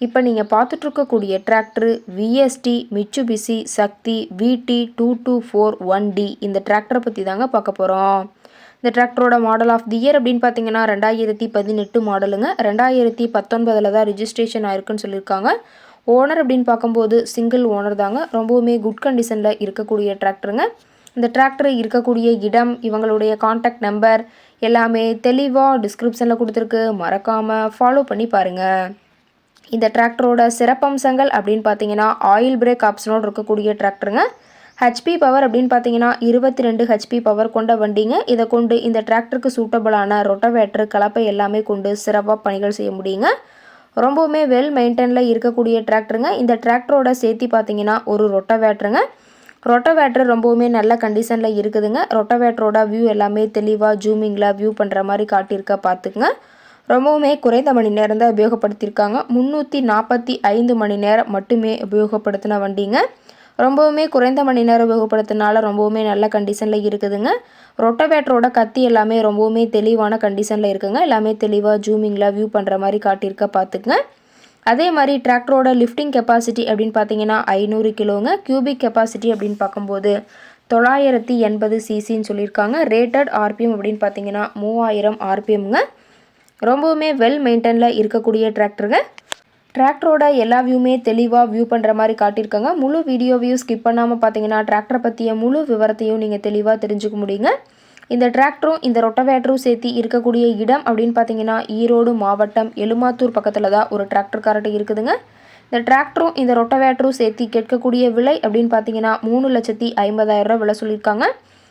இப்போ நீங்கள் பார்த்துட்ருக்கக்கூடிய tractor VST Mitsubishi Shakti VT two two four one D இந்த டிராக்டரை பற்றி தாங்க பார்க்க போகிறோம் இந்த டிராக்டரோட மாடல் ஆஃப் தி இயர் அப்படின்னு பார்த்தீங்கன்னா ரெண்டாயிரத்தி பதினெட்டு மாடலுங்க ரெண்டாயிரத்தி பத்தொன்பதில் தான் ரிஜிஸ்ட்ரேஷன் ஆயிருக்குன்னு சொல்லியிருக்காங்க. ஓனர் அப்படின்னு பார்க்கும்போது சிங்கிள் ஓனர் தாங்க. ரொம்பவுமே குட் கண்டிஷனில் இருக்கக்கூடிய டிராக்டருங்க இந்த டிராக்டர் இருக்கக்கூடிய இடம் இவங்களுடைய காண்டாக்ட் நம்பர் எல்லாமே தெளிவாக டிஸ்கிரிப்ஷனில் கொடுத்துருக்கு. மறக்காமல் ஃபாலோ பண்ணி பாருங்கள் இந்த டிராக்டரோட சிறப்பம்சங்கள் அப்படின்னு பார்த்தீங்கன்னா ஆயில் பிரேக் ஆப்ஷனோடு இருக்கக்கூடிய டிராக்டருங்க. ஹெச்பி பவர் அப்படின்னு பார்த்தீங்கன்னா இருபத்தி ரெண்டு ஹெச்பி பவர் கொண்ட வண்டிங்க. இதை கொண்டு இந்த டிராக்டருக்கு சூட்டபிளான ரொட்டவேட்டர் கலப்பை எல்லாமே கொண்டு சிறப்பாக பணிகள் செய்ய முடியுங்க. ரொம்பவுமே வெல் மெயின்டைனில் இருக்கக்கூடிய டிராக்டருங்க. இந்த டிராக்டரோட சேர்த்து பார்த்தீங்கன்னா ஒரு ரொட்டவேட்டருங்க ரொட்டவேட்டர் ரொம்பவுமே நல்ல கண்டிஷனில் இருக்குதுங்க. ரொட்டவேட்டரோட வியூ எல்லாமே தெளிவாக ஜூமிங்கில் வியூ பண்ணுற மாதிரி காட்டியிருக்க பார்த்துக்குங்க. ரொம்பவுமே குறைந்த மணி நேரம் தான் உபயோகப்படுத்தியிருக்காங்க. முந்நூற்றி நாற்பத்தி ஐந்து மணி நேரம் மட்டுமே உபயோகப்படுத்தின வண்டிங்க. ரொம்பவுமே குறைந்த மணி நேரம் உபயோகப்படுத்தினால ரொம்பவுமே நல்ல கண்டிஷனில் இருக்குதுங்க. ரொட்டவேட்டரோட கத்தி எல்லாமே ரொம்பவுமே தெளிவான கண்டிஷனில் இருக்குங்க. எல்லாமே தெளிவாக ஜூமிங்கில் வியூ பண்ணுற மாதிரி காட்டியிருக்க பார்த்துக்குங்க அதே மாதிரி டிராக்டரோட லிஃப்டிங் கெப்பாசிட்டி அப்படின்னு பார்த்தீங்கன்னா ஐநூறு கிலோங்க. கியூபிக் கெப்பாசிட்டி அப்படின்னு பார்க்கும்போது தொள்ளாயிரத்தி எண்பது சிசின்னு சொல்லியிருக்காங்க. ரேட்டட் ஆர்பிஎம் அப்படின்னு பார்த்தீங்கன்னா மூவாயிரம் ஆர்பிஎம்ங்க ரொம்பவுமே வெல் மெயின்டைனில் இருக்கக்கூடிய டிராக்டருங்க டிராக்டரோட எல்லா வியூமே தெளிவாக வியூ பண்ணுற மாதிரி காட்டியிருக்காங்க. முழு வீடியோவையும் ஸ்கிப் பண்ணாமல் பார்த்தீங்கன்னா டிராக்டரை பற்றிய முழு விவரத்தையும் நீங்கள் தெளிவாக தெரிஞ்சுக்க முடியுங்க. இந்த டிராக்டரும் இந்த ரொட்டவேட்டரும் சேர்த்து இருக்கக்கூடிய இடம் அப்படின்னு பார்த்தீங்கன்னா ஈரோடு மாவட்டம் எலுமாத்தூர் பக்கத்தில் தான் ஒரு டிராக்டர் கார்ட்டு இருக்குதுங்க. இந்த டிராக்டரும் இந்த ரொட்டவேட்டரும் சேர்த்து கேட்கக்கூடிய விலை அப்படின்னு பார்த்தீங்கன்னா மூணு லட்சத்தி ஐம்பதாயிரம் ரூபா விலை சொல்லியிருக்காங்க.